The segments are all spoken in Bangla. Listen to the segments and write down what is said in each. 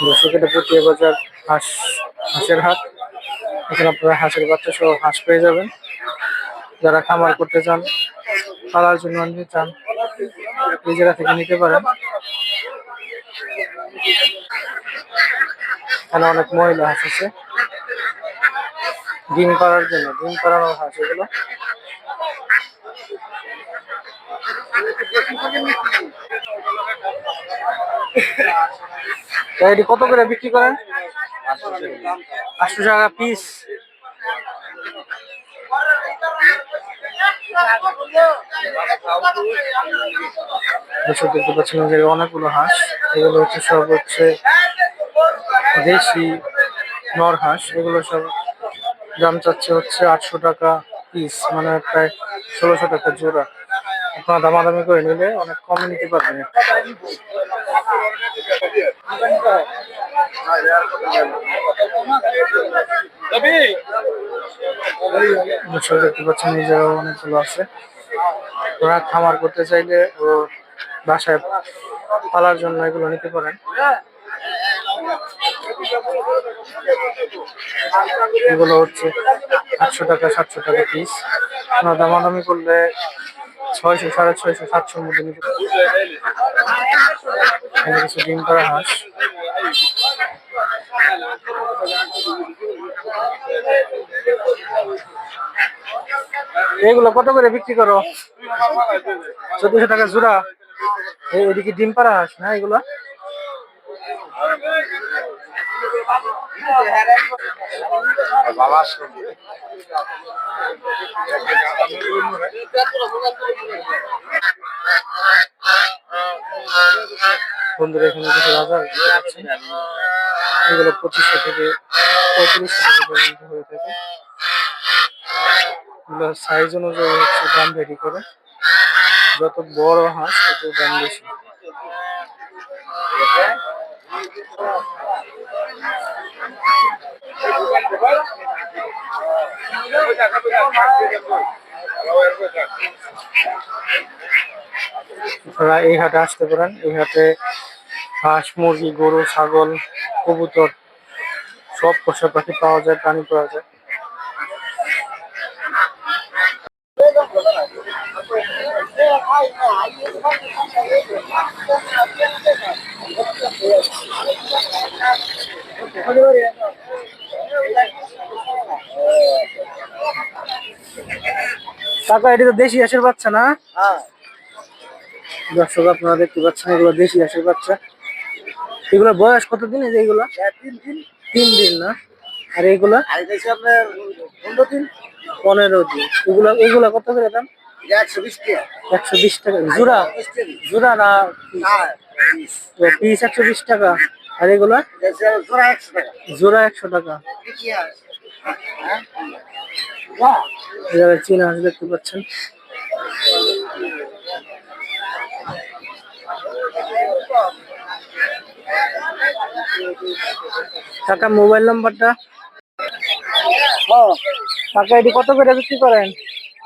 এটা পটিয়া বাজার হাঁস, হাঁসের হাট। এখানে আপনারা হাঁসের বাচ্চা সহ হাঁস পেয়ে যাবেন। যারা খামার করতে চান পালার জন্য নিতে চান এই জায়গা থেকে নিতে পারেন। এখানে অনেক মহিলা হাঁস আছে। ডিম পাড়ার জন্য, ডিম পাড়ানোর হাঁস এগুলো। এটি কত করে বিক্রি করেন? আটশো টাকা পিস দেখতে অনেকগুলো হাঁস। এগুলো হচ্ছে সব হচ্ছে দেশি নর হাঁস। এগুলো সব দাম চাচ্ছে হচ্ছে আটশো টাকা পিস মানে প্রায় ষোলোশো টাকা জোড়া। আপনারা দামাদামি করে নিলে অনেক কমে নিতে পারবেন। দেখতে পাচ্ছেন, এই জায়গায় অনেকগুলো আছে। ওরা খামার করতে চাইলে ও বাসায় পালার জন্য এগুলো নিতে পারেন। এগুলো হচ্ছে আটশো টাকা, সাতশো টাকা পিস দামাদামি করলে ছয়শো, সাড়ে ছয়শো, সাতশোর মধ্যে নিতে কিছু ডিম করা হাঁস। এগুলো কত করে বিক্রি করো? চোদ্দশো টাকা জোড়া। এদিকে ডিম পাড়া হাঁস না এগুলো? বন্ধুরা, এখানে কিছু রাজা। এগুলো পঁচিশশো থেকে পঁয়ত্রিশশো টাকা পর্যন্ত হয়ে থাকে। সাইজ অনুযায়ী হচ্ছে দাম ভেরি করে। যত বড় হাঁস, তত দাম বেশি। আপনারা এই হাটে আসতে পারেন। এই হাটে হাঁস, মুরগি, গরু, ছাগল, কবুতর, সব পোষা পাখি পাওয়া যায়, প্রাণী পাওয়া যায়। কাকা এটা তো দেশি হাঁসের বাচ্চা না? দর্শক আপনারা দেখতে পাচ্ছেন এগুলো দেশি হাঁসের বাচ্চা। এগুলো বয়স কত দিন এই যে এগুলো? তিন দিন। না? আর এগুলা পনেরো দিন। এগুলো এগুলো কত করে দাম? একশো বিশ টাকা। জোড়া? জোড়া না পিস? একশো বিশ টাকা। আর এগুলা? জোড়া একশো টাকা। চীনা হাঁস দেখতে পাচ্ছেন। কাকা মোবাইল নাম্বারটা? কাকা এটি কত করে বিক্রি করেন?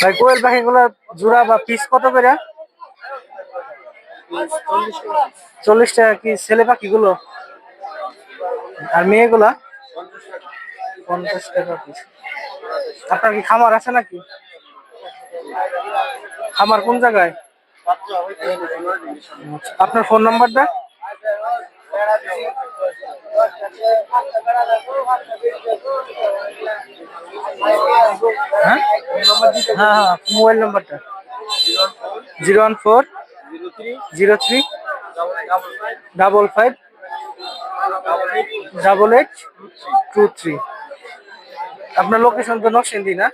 ভাই, কোয়েল পাখিগুলো জোড়া বা পিস কত করে? চল্লিশ টাকা কি ছেলে পাখিগুলো? আর মেয়েগুলা? পঞ্চাশ টাকা পিস আপনার কি খামার আছে নাকি? খামার কোন জায়গায়? আপনার ফোন নাম্বারটা হ্যাঁ হ্যাঁ মোবাইল নাম্বারটা। Zero one four zero three double five double eight two three. আপনার লোকেশন তো নকশিন্দি না?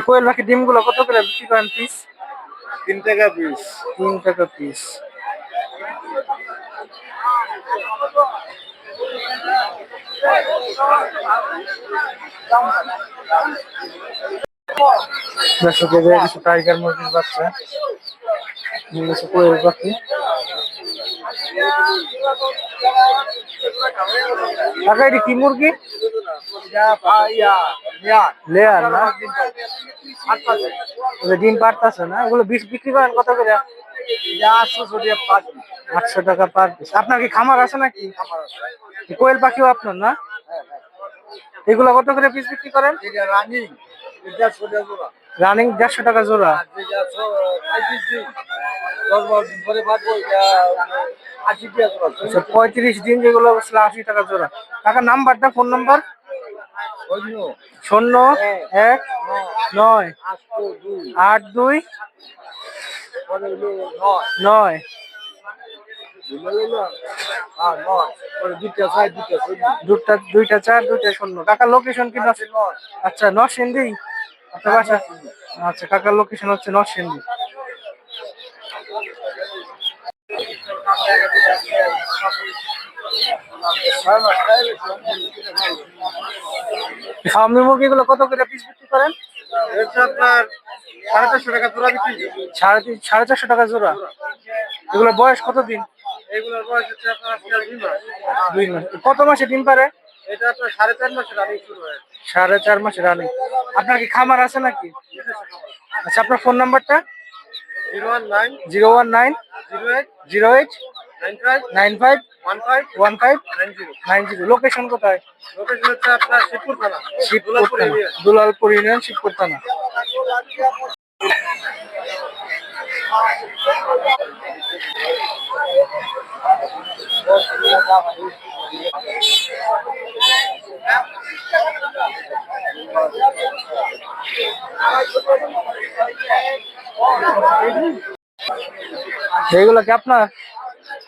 কোয়েল পাখি ডিমগুলো কত করে বিক্রি করেন পিস তিন টাকা পিস তিন টাকা পিস দর্শক কিছু টাইগার মুরগির বাচ্চা। কোয়েল পাখি। কাকা এটি কি মুরগি? লেয়ার না? ডিম পারতাছে না? ওগুলো বিষ বিক্রি করেন কত করে? আটশো টাকা পার পিস আপনার কি খামার আছে নাকি? কোয়েল পাখিও আপনার না? এগুলো কত করে পিস বিক্রি করেন? রানিং দেড়শো টাকা জোড়া। আচ্ছা পঁয়ত্রিশ দিন যেগুলো আশি টাকা জোড়া। টাকা নাম্বারটা ফোন নাম্বার শূন্য। এক নয় আট দুই নয়। দুটা দুইটা চার দুইটা শূন্য। কাকার লোকেশন কি? আচ্ছা নরসিংদী? আপনার বাসা? আচ্ছা কাকার লোকেশন হচ্ছে নরসিংদী। ফার্মি মুরগিগুলো কত করে পিস বিক্রি করেন? আপনার সাড়ে চারশো টাকা তোরা বিক্রি সাড়ে তিন সাড়ে চারশো টাকা জোড়া। এগুলো বয়স কত দিন এইগুলোর বয়স হচ্ছে আপনার দুই মাস। কত মাসে ডিম পারে? এটা আপনার সাড়ে চার মাসের শুরু হয় সাড়ে চার মাসে রানিং আপনার কি খামার আছে নাকি? আচ্ছা আপনার ফোন নাম্বারটা zero one nine. Zero one nine. Zero eight. Zero eight. Nine five. One five. One five. Nine zero. Nine zero. Location কোথায়? লোকেশন হচ্ছে আপনার শিবপুর থানা। শিবপুর দুলালপুর দুলালপুর ইউনিয়ন শিবপুর থানা। এগুলো কি আপনার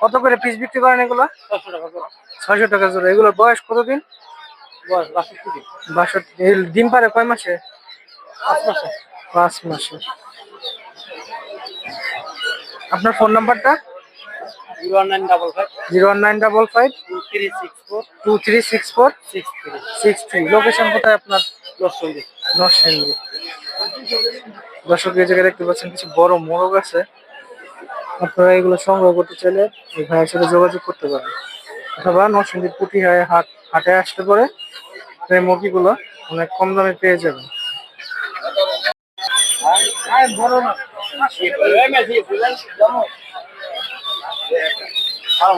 কত করে পিস বিক্রি করেন এগুলো? ছয়শো টাকা জোড়া এগুলোর বয়স কতদিন? বাষট্টি ডিম পারে কয় মাসে? পাঁচ মাসে। আপনার ফোন নাম্বারটা zero one nine double five. Zero two three six four. Six three. Location কোথায় আপনার? দর্শন নরসিংদী। দর্শক এই জায়গায় দেখতে পাচ্ছেন কিছু বড় মোরগ আছে। আপনারা এগুলো সংগ্রহ করতে চাইলে এই ভাইয়ের সাথে যোগাযোগ করতে পারেন। অথবা নরসিংদীর পুটি হাটে, হাট আসতে পারে এই মুরগিগুলো অনেক কম দামে পেয়ে যাবেন। না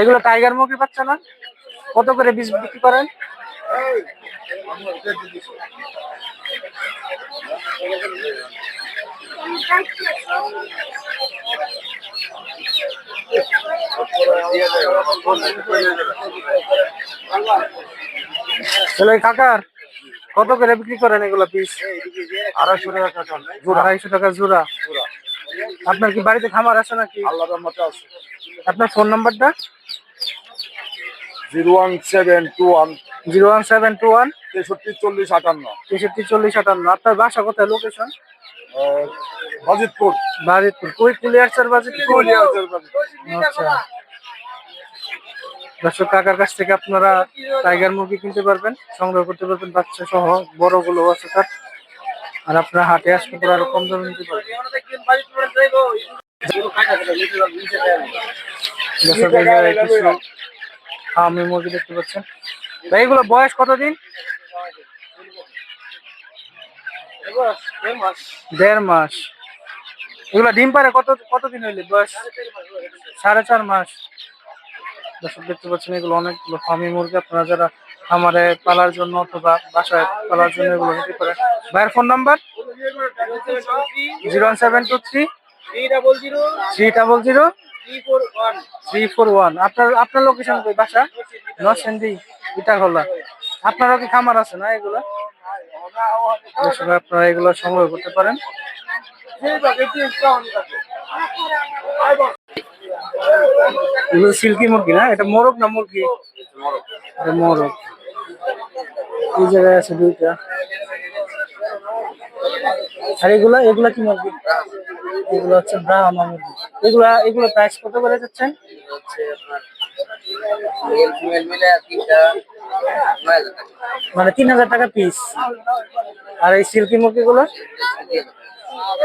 এগুলো টাইগার মুরগি পাচ্ছে না? কত করে বীজ বিক্রি করেন? কাকার? কত করে বিক্রি করেন এগুলো পিস আড়াইশো টাকা কাটা আড়াইশো টাকা জোড়া। আপনার কি বাড়িতে খামার আছে নাকি? আছে। আপনার ফোন নাম্বারটা? Zero one seven two one. Zero one seven two one. তেষট্টি চল্লিশ আটান্ন। তেষট্টি চল্লিশ আটান্ন। আপনার বাসা কোথায়? লোকেশন বাজিতপুর। বাজিতপুর। কুই কুলিয়ারচার বাজিতপুর। আচ্ছা। দর্শক কাকার কাছ থেকে আপনারা টাইগার মুরগি কিনতে পারবেন, সংগ্রহ করতে পারবেন, বাচ্চা সহ বড়গুলো আছে তার। আর আপনারা হাটে আসতে পারে আরও কম দামে নিতে পারবেন। ফার্মি মুরগি দেখতে পাচ্ছেন। ভাই, এগুলো বয়স কতদিন? দেড় মাস। এগুলো ডিম পারে কত কতদিন হইলে? বয়স? সাড়ে চার মাস। দর্শক দেখতে পাচ্ছেন, এগুলো অনেকগুলো ফার্মি মুরগি। আপনারা যারা খামারে পালার জন্য অথবা বাসায় পালার জন্য এগুলো নিতে পারেন। ভাইয়ের phone number? Zero one seven two three. Three double zero. Three four one. আপনার আপনার লোকেশন কই বাসা? নরসিংদী, ইটাখোলা। আপনারও কি খামার আছে না এগুলো? আপনারা এগুলো সংগ্রহ করতে পারেন। এগুলো সিল্কি মুরগি না? এটা মোরগ না মুরগি? মোরগ। এই জায়গায় আছে দুইটা। আর এগুলা এগুলা কি মুরগি? এগুলো হচ্ছে ব্রাহ্মা মুরগি। এগুলা, এগুলো প্রাইস কত করে যাচ্ছেন? মানে তিন হাজার টাকা পিস আর এই সিল্কি মুরগি গুলো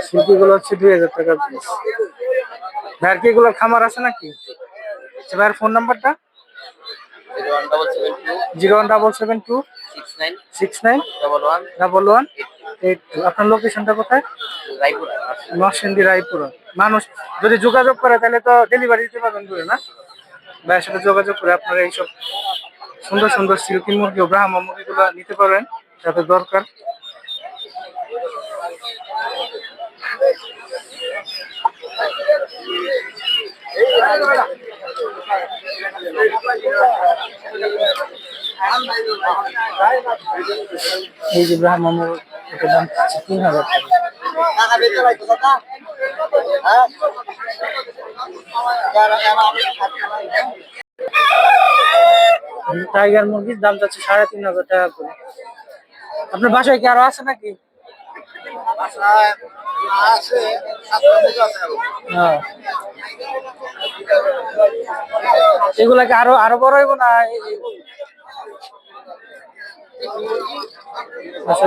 সিল্কি গুলো হচ্ছে দুই হাজার টাকা পিস ভাইয়ের কি এগুলোর খামার আছে নাকি? আচ্ছা, ভাইয়ের ফোন নাম্বারটা? Zero one double seven two. Six nine six nine double one double one eight two. আপনার লোকেশনটা কোথায়? রায়পুর। নরসিংদী রায়পুর। মানুষ যদি যোগাযোগ করে তাহলে তো ডেলিভারি দিতে পারবেন দূরে না? ভাইয়ের সাথে যোগাযোগ করে আপনারা এইসব সুন্দর সুন্দর সিল্কি মুরগি ও ব্রাহ্মা মুরগিগুলো নিতে পারবেন যাতে দরকার। এই যে ব্রাহ্মা এটার দাম তিন হাজার টাকা টাইগার মুরগির দাম যাচ্ছে সাড়ে তিন হাজার টাকা করে। আপনার বাসায় কি আরও আছে নাকি? হ্যাঁ। আরও আরও বড় হইব না আচ্ছা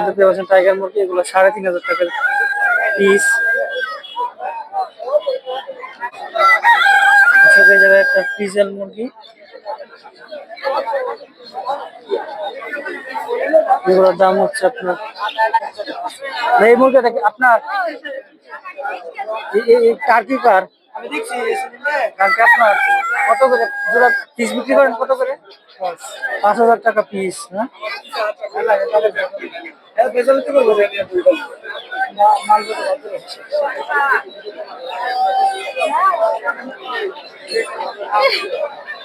টাইগার মুরগি, এগুলো সাড়ে তিন হাজার টাকার পিস আচ্ছা একটা পিজেল মুরগি। এগুলোর দাম হচ্ছে আপনার এই মুরগিটা কি আপনার কার কি কার? আপনার? কত করে? জোড়া পিস বিক্রি করেন কত করে? পাঁচ হাজার টাকা পিস হ্যাঁ।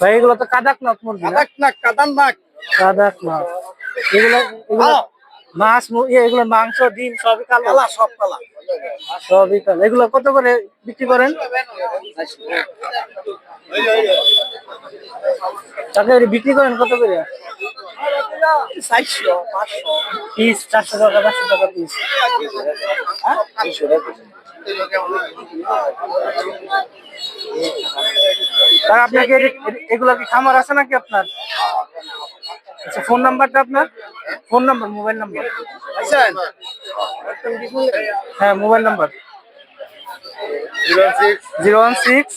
ভাই এগুলো তো কাদাকনাথ মুরগি না? নাক কাদান নাক। কাদাকনাথ এগুলো এগুলো মাছ ইয়ে, এগুলো মাংস ডিম সবই কালো? সব কালা সবই কালো। এগুলো কত করে বিক্রি করেন? তাকে বিক্রি করেন কত করে? পিস চারশো টাকা পাঁচশো টাকা পিস। তার আপনাকে এগুলো কি খামার আছে নাকি আপনার? আচ্ছা ফোন নাম্বারটা আপনার? Phone number mobile number. হ্যাঁ mobile number. Zero one six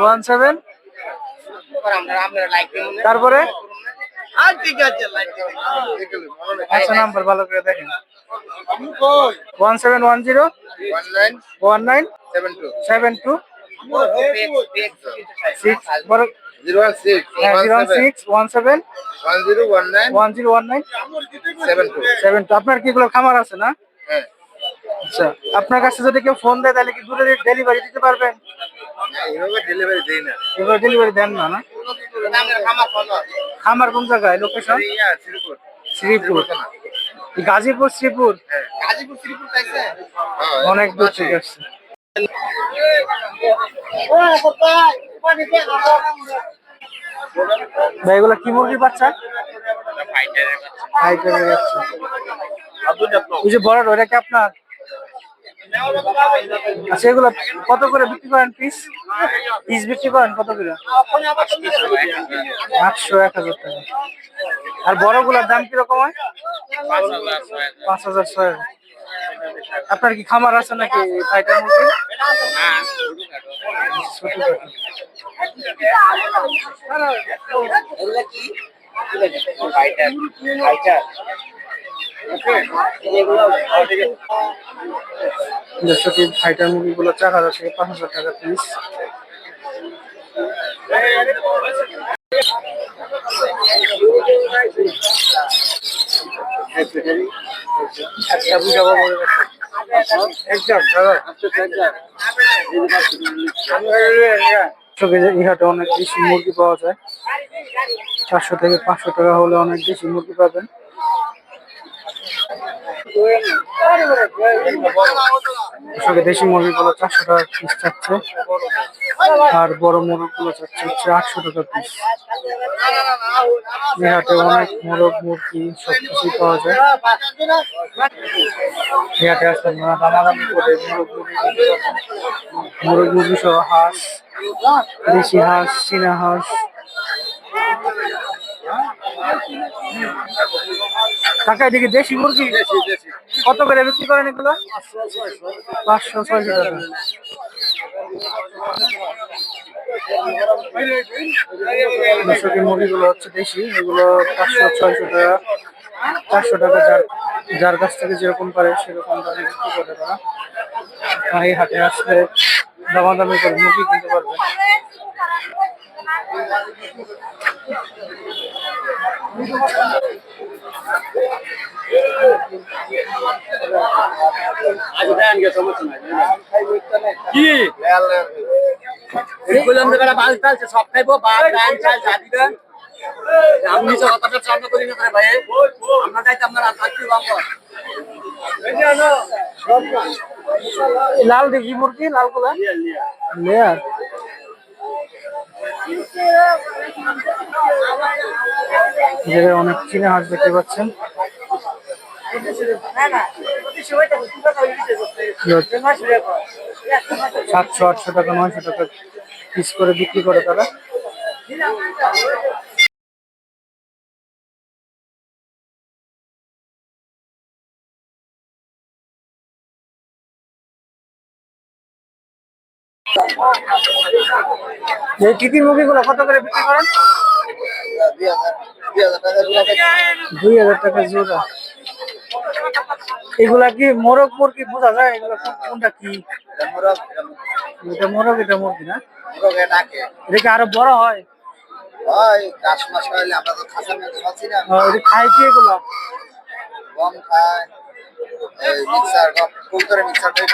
one seven. তারপরে? আচ্ছা নাম্বার ভালো করে দেখেন। One seven one zero one nine seven two six zero one six zero one six one seven one zero one nine one zero one nine seven two seven two আপনার কি এগুলো খামার আছে না? হ্যাঁ। আচ্ছা আপনার কাছে যদি কেউ ফোন দেয় তাহলে কি দূরে ডেলিভারি দিতে পারবেন? ডেলিভারি দেই না। এগুলো ডেলিভারি দেন না না? খামার কোন জায়গায়? লোকেশন শ্রীপুর। গাজীপুর শ্রীপুর। হ্যাঁ গাজীপুর শ্রীপুর চাইছে অনেক দূর থেকে আসছে। ভাই এগুলো কি মুরগির বাচ্চা? ফাইটারের বাচ্চা। ওই যে বড় ওটা কি আপনার? আচ্ছা এগুলো কত করে বিক্রি করেন পিস পিস বিক্রি করেন কত করে? আটশো, এক হাজার টাকা। আর বড়গুলোর দাম কীরকম হয়? পাঁচ হাজার, ছয়। আপনার কি খামার আছে নাকি ফাইটার। এগুলা কি ফাইটার মুরগিগুলো চার হাজার থেকে পাঁচ হাজার টাকা পিস একটা বুঝাবো বলে অনেক বেশি মুরগি পাওয়া যায়। চারশো থেকে পাঁচশো টাকা হলে অনেক বেশি মুরগি পাবেন। দেশি মুরগিগুলো চারশো টাকা পিস চাচ্ছে। আর বড় মুরগগুলো চাচ্ছে হচ্ছে আটশো টাকা পিস হাটে অনেক মোরগ, মুরগি সব কিছুই পাওয়া যায়। হাটে আসলে দামাদামি করে মোরগ মুরগি মোরগ, মুরগি সহ হাঁস, দেশি হাঁস, চীনা হাঁস। কাকা এদিকে দেশি মুরগি? কত করে বিক্রি করেন এগুলো? পাঁচশো ছয়শো টাকা। মুরগিগুলো হচ্ছে দেশি এগুলো পাঁচশো ছয়শো টাকা। চারশো টাকা যার যার কাছ থেকে যেরকম পারে সেরকম দামে বিক্রি করে তারা। এই হাটে আসলে দামাদামি করে মুরগি কিনতে পারবেন কি? বললাম যে বেটা বাল টালছে সব খাইবো ভাত ডাল চাল চা দিবেন আমি নিচে হতাশার সামনে করি না ভাই। আমরা চাইতে আপনারা থাকতে বাম্পর লাল দেখি মুরগি লালগুলা লেয়ার। অনেক চীনা হাঁস দেখতে পাচ্ছেন। সাতশো আটশো টাকা নয়শো টাকা পিস করে বিক্রি করে তারা। এই টিকি মুরগিগুলো কত করে বিক্রি করেন? দুই হাজার টাকা জোড়া। এগুলা কি মোরগ মুরগি বোঝা যায়? এগুলা কোনটা কি? এটা মোরগ এটা মুরগি। না? এটা কি? আরও বড় হয়? খায় কি এগুলা? গম খায় মিক্সার করে মিক্সার করে।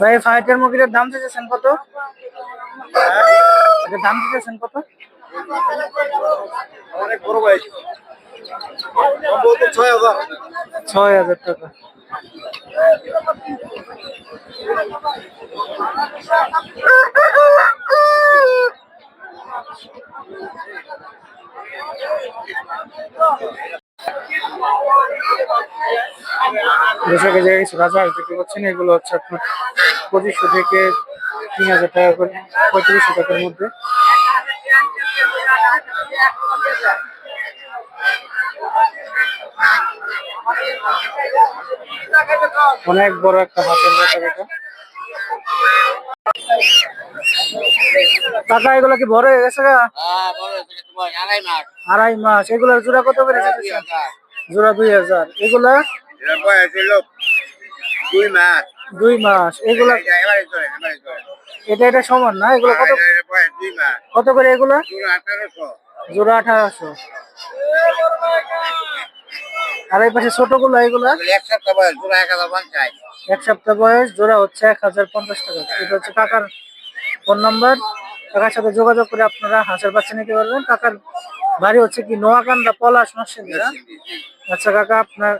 ভাই ফাইটার মুরগিটার দাম দিতেছেন কত? দাম দিতেছেন কত? অনেক বড় ভাই। ছয় হাজার। ছয় হাজার টাকা। এই জায়গায় কিছু হাঁস দেখতে পাচ্ছেন এগুলো হচ্ছে আপনার পঁচিশশো থেকে তিন হাজার টাকা করে পঁয়ত্রিশশো টাকার মধ্যে। অনেক বড় একটা হাতের ব্যাপার এটা। টাকা এগুলো কি বড় হয়ে গেছে? হ্যাঁ আড়াই মাস। এগুলোর জোড়া কত করে? জোড়া দুই হাজার। এগুলা এটা বয়স হলো দুই মাস। দুই মাস। এগুলা এটা এটা সমান না? এগুলো কত কত করে এগুলা? জোড়া আঠারোশো। আর এই পাশে ছোটগুলো এগুলা এক সপ্তাহ বয়স পুরো এক হাজার পঞ্চাশ। এক সপ্তাহ বয়স জোড়া হচ্ছে এক হাজার পঞ্চাশ টাকা। এটা হচ্ছে কাকার ফোন নাম্বার। কাকার সাথে যোগাযোগ করে আপনারা হাঁসের বাচ্চা নিতে পারবেন। কাকার বাড়ি হচ্ছে কি নোয়াকান্দা পলাশ নরসিংদী আচ্ছা কাকা আপনার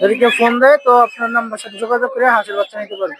যদি কেউ ফোন দেয় তো আপনার নাম্বার সাথে যোগাযোগ করে হাঁসের বাচ্চা নিতে পারবেন